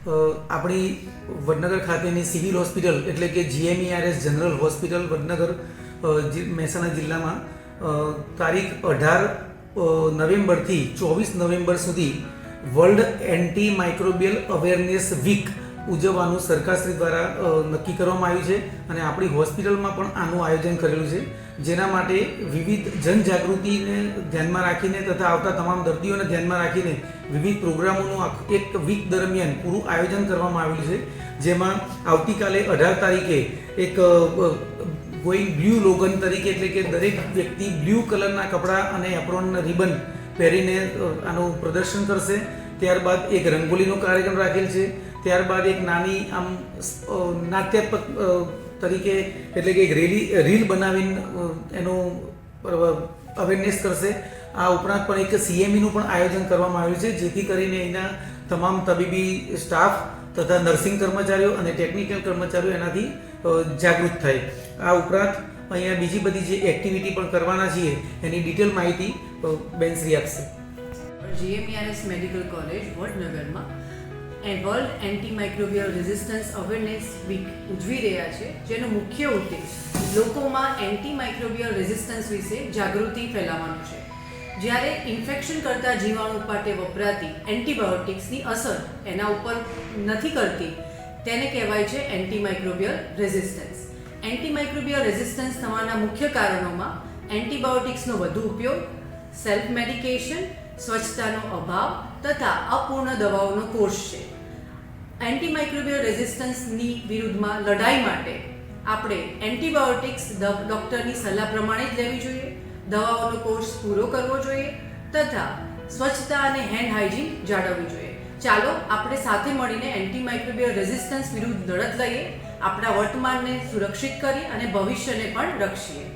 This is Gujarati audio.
આપણી વડનગર ખાતેની સિવિલ હોસ્પિટલ એટલે કે GMERS general hospital Vadnagar Mehsana જિલ્લામાં તારીખ અઢાર નવેમ્બરથી ચોવીસ નવેમ્બર સુધી world anti microbial awareness week ઉજવવાનું સરકારશ્રી દ્વારા નક્કી કરવામાં આવ્યું છે અને આપણી હોસ્પિટલમાં પણ આનું આયોજન કરેલું છે. જેના માટે વિવિધ જનજાગૃતિને ધ્યાનમાં રાખીને તથા આવતા તમામ દર્દીઓને ધ્યાનમાં રાખીને વિવિધ પ્રોગ્રામોનું એક વીક દરમિયાન પૂરું આયોજન કરવામાં આવેલું છે. જેમાં આવતીકાલે અઢાર તારીખે એક ગોઈંગ બ્લુ લોગન તરીકે એટલે કે દરેક વ્યક્તિ બ્લુ કલરના કપડાં અને એપ્રોન રિબન પહેરીને આનું પ્રદર્શન કરશે. ત્યારબાદ એક રંગોલીનો કાર્યક્રમ રાખેલ છે. ત્યારબાદ એક નાની આમ નાટ્યાત્મક તરીકે એટલે કે એક રેલી, રીલ બનાવીને એનું અવેરનેસ કરશે. આ ઉપરાંત પણ એક સીએમઈનું પણ આયોજન કરવામાં આવ્યું છે, જેથી કરીને એના તમામ તબીબી સ્ટાફ તથા નર્સિંગ કર્મચારીઓ અને ટેકનિકલ કર્મચારીઓ એનાથી જાગૃત થાય. આ ઉપરાંત અહીંયા બીજી બધી જે એક્ટિવિટી પણ કરવાના છીએ, એની ડિટેલ માહિતી બેનશ્રી આપશે. જીએમઈઆરએસ મેડિકલ કોલેજ વડનગરમાં એ world antimicrobial resistance awareness week ઉજવી રહ્યા છે, જેનો મુખ્ય ઉદ્દેશ લોકોમાં એન્ટી માઇક્રોબિયલ રેઝિસ્ટન્સ વિશે જાગૃતિ ફેલાવવાનો છે. જ્યારે ઇન્ફેક્શન કરતા જીવાણુ માટે વપરાતી એન્ટીબાયોટિક્સની અસર એના ઉપર નથી કરતી, તેને કહેવાય છે anti microbial resistance antimicrobial resistance થવાના મુખ્ય કારણોમાં એન્ટીબાયોટિક્સનો વધુ ઉપયોગ સેલ્ફ મેડિકેશન સ્વચ્છતાનો અભાવ તથા અપૂર્ણ દવાઓનો કોર્સ છે. એન્ટીમાઇક્રોબિયલ રેઝિસ્ટન્સની વિરુદ્ધમાં લડાઈ માટે આપણે એન્ટીબાયોટિક્સ ડૉક્ટરની સલાહ પ્રમાણે જ લેવી જોઈએ. દવાઓનો કોર્સ પૂરો કરવો જોઈએ તથા સ્વચ્છતા અને હેન્ડ હાઇજીન જાળવવી જોઈએ. ચાલો આપણે સાથે મળીને એન્ટીમાઇક્રોબિયલ રેઝિસ્ટન્સ વિરુદ્ધ લડત લઈએ, આપણા વર્તમાનને સુરક્ષિત કરી અને ભવિષ્યને પણ રક્ષીએ.